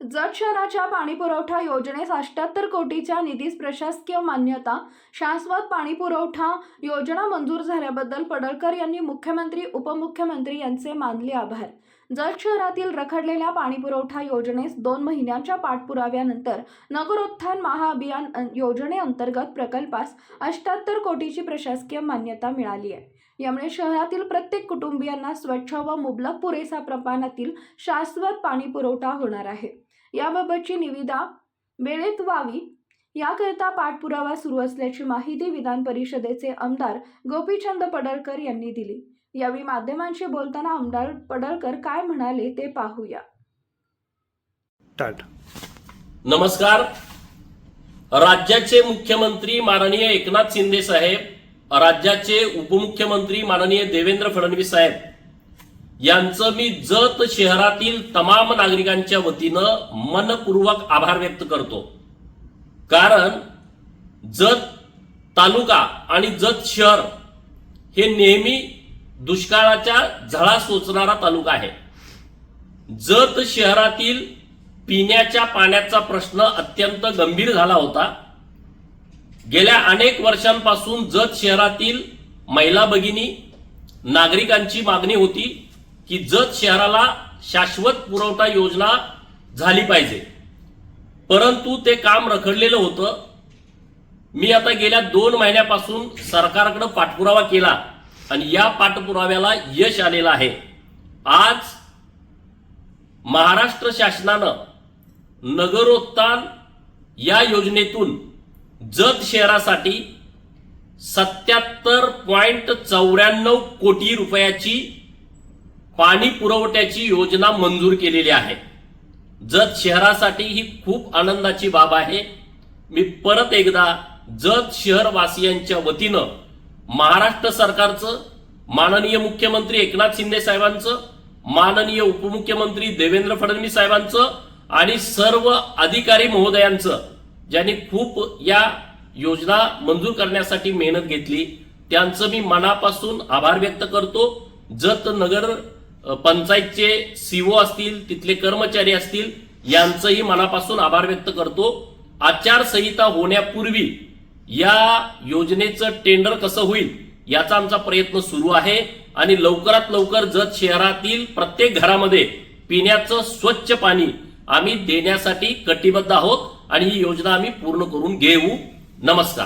जत शहराच्या पाणीपुरवठा योजनेस अठ्याहत्तर कोटीच्या निधीस प्रशासकीय मान्यता शाश्वत पाणीपुरवठा योजना मंजूर झाल्याबद्दल पडळकर यांनी मुख्यमंत्री उपमुख्यमंत्री यांचे मानले आभार. जत शहरातील रखडलेल्या पाणीपुरवठा योजनेस दोन महिन्यांच्या पाठपुराव्यानंतर नगरोत्थान महाअभियान योजनेअंतर्गत प्रकल्पास अठ्याहत्तर कोटीची प्रशासकीय मान्यता मिळाली आहे. यामुळे शहरातील प्रत्येक कुटुंबियांना स्वच्छ व मुबलक पुरेसा प्रमाणातील शाश्वत पाणीपुरवठा होणार आहे. याबाबतची निविदा वेळेत व्हावी. याकरिता पाठपुरावा सुरू असल्याची माहिती विधान परिषदेचे आमदार गोपीचंद पडळकर यांनी दिली. यावेळी माध्यमांशी बोलताना आमदार पडळकर काय म्हणाले ते पाहूया. नमस्कार. राज्याचे मुख्यमंत्री माननीय एकनाथ शिंदे साहेब राज्याचे उपमुख्यमंत्री माननीय देवेंद्र फडणवीस साहेब यांचं मी जत शहरातील तमाम नागरिकांच्या वतीनं मनपूर्वक आभार व्यक्त करतो. कारण जत तालुका आणि जत शहर हे नेहमी दुष्काळाच्या झळा सोचणारा तालुका आहे. जत शहरातील पिण्याच्या पाण्याचा प्रश्न अत्यंत गंभीर झाला होता. गेल्या अनेक वर्षांपासून जत शहरातील महिला भगिनी नागरिकांची मागणी होती. की जत शहराला शाश्वत पुरवठा योजना झाली पाहिजे. परंतु ते काम रखडलेलं होतं. मी आता गेल्या दोन महिन्यापासून सरकारकडे पाठपुरावा केला आणि या पाठपुराव्याला यश आलेलं आहे. आज महाराष्ट्र शासनानं नगरोत्थान या योजनेतून जत शहरासाठी सत्याहत्तर पॉईंट चौऱ्याण्णव कोटी रुपयाची पाणी पुरवठ्याची योजना मंजूर केलेली आहे. जत शहरासाठी ही खूप आनंदाची बाब आहे. मी परत एकदा जत शहरवासियांच्या वतीनं महाराष्ट्र सरकारचं माननीय मुख्यमंत्री एकनाथ शिंदे साहेबांचं माननीय उपमुख्यमंत्री देवेंद्र फडणवीस साहेबांचं आणि सर्व अधिकारी महोदयांचं ज्यांनी खूप या योजना मंजूर करण्यासाठी मेहनत घेतली त्यांचं मी मनापासून आभार व्यक्त करतो. जत नगर पंचायतचे सीओ असतील तिथले कर्मचारी असतील यांचंही मनापासून आभार व्यक्त करतो. आचारसंहिता होण्यापूर्वी या योजनेचं टेंडर कसं होईल याचा आमचा प्रयत्न सुरू आहे. आणि लवकरात लवकर जत शहरातील प्रत्येक घरामध्ये पिण्याचं स्वच्छ पाणी आम्ही देण्यासाठी कटिबद्ध आहोत. आणि ही योजना आम्ही पूर्ण करून घेऊ. नमस्कार.